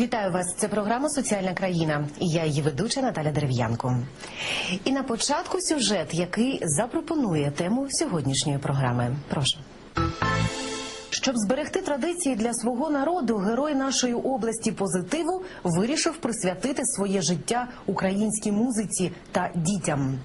Вітаю вас. Це програма Соціальна країна. І я її ведуча Наталя Дерев'янко. І на початку сюжет, який запропонує тему сьогоднішньої програми. Прошу. Щоб зберегти традиції для свого народу, герой нашої області позитиву вирішив присвятити своє життя українській музиці та дітям.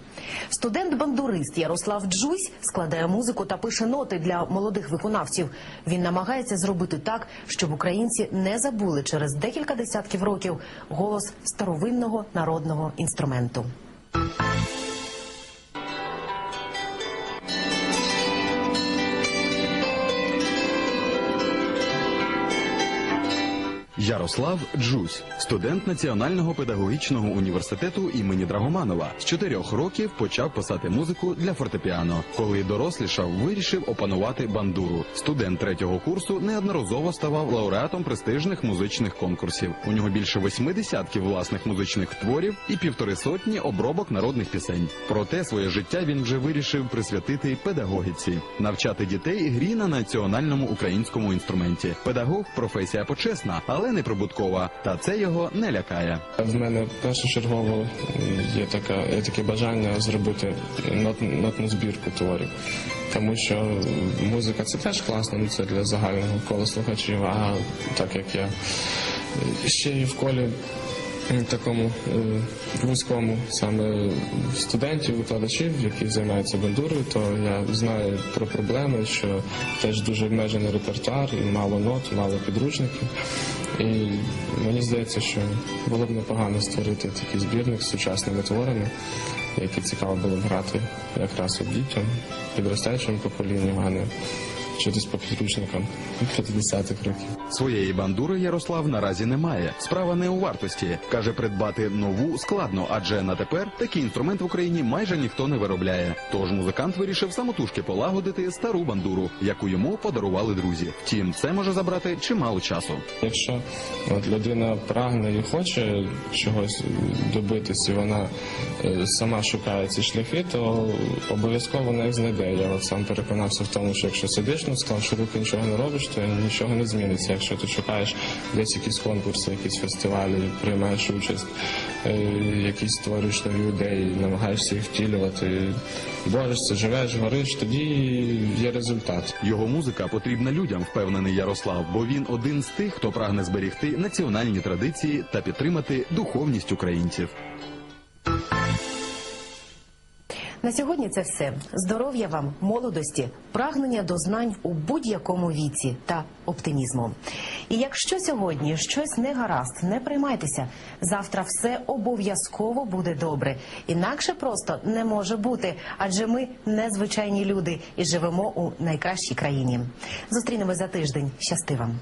Студент-бандурист Ярослав Джусь складає музику та пише ноти для молодих виконавців. Він намагається зробити так, щоб українці не забули через декілька десятків років голос старовинного народного інструменту. Ярослав Джусь, студент Національного педагогічного університету імені Драгоманова. З чотирьох років почав писати музику для фортепіано. Коли дорослішав, вирішив опанувати бандуру. Студент третього курсу неодноразово ставав лауреатом престижних музичних конкурсів. У нього більше восьми десятків власних музичних творів і півтори сотні обробок народних пісень. Проте своє життя він вже вирішив присвятити педагогіці, навчати дітей грі на національному українському інструменті. Педагог професія почесна, але не прибуткова. Та це його не лякає. В мене першочергово є така є таке бажання зробити нот, нотну збірку творів, тому що музика це теж класно, ну це для загального кола слухачів. А так як я ще і в колі такому е, вузькому саме студентів, викладачів, які займаються бандурою, то я знаю про проблеми, що теж дуже обмежений репертуар, і мало нот, мало підручників. І мені здається, що було б непогано створити такий збірник з сучасними творами, які цікаво було б грати якраз у дітям, підростаючому поколінню, а не вчитись по підручникам 50-х років. Своєї бандури Ярослав наразі не має. Справа не у вартості. каже, придбати нову складно, адже на тепер такий інструмент в Україні майже ніхто не виробляє. Тож музикант вирішив самотужки полагодити стару бандуру, яку йому подарували друзі. Втім, це може забрати чимало часу. Якщо от людина прагне і хоче чогось добитись, і вона е, сама шукає ці шляхи, то обов'язково вона їх знайде. Я от сам переконався в тому, що якщо сидиш, ну склавши руки нічого не робиш, то нічого не зміниться. Якщо ти шукаєш десь якісь конкурси, якісь фестивалі, приймаєш участь, е, якісь створюєш нові ідеї, намагаєшся їх втілювати, борешся, живеш, гориш, тоді є результат. Його музика потрібна людям, впевнений Ярослав, бо він один з тих, хто прагне зберегти національні традиції та підтримати духовність українців. На сьогодні це все. Здоров'я вам, молодості, прагнення до знань у будь-якому віці та оптимізму. І якщо сьогодні щось не гаразд, не приймайтеся. Завтра все обов'язково буде добре. Інакше просто не може бути, адже ми незвичайні люди і живемо у найкращій країні. Зустрінемось за тиждень. Щасти вам!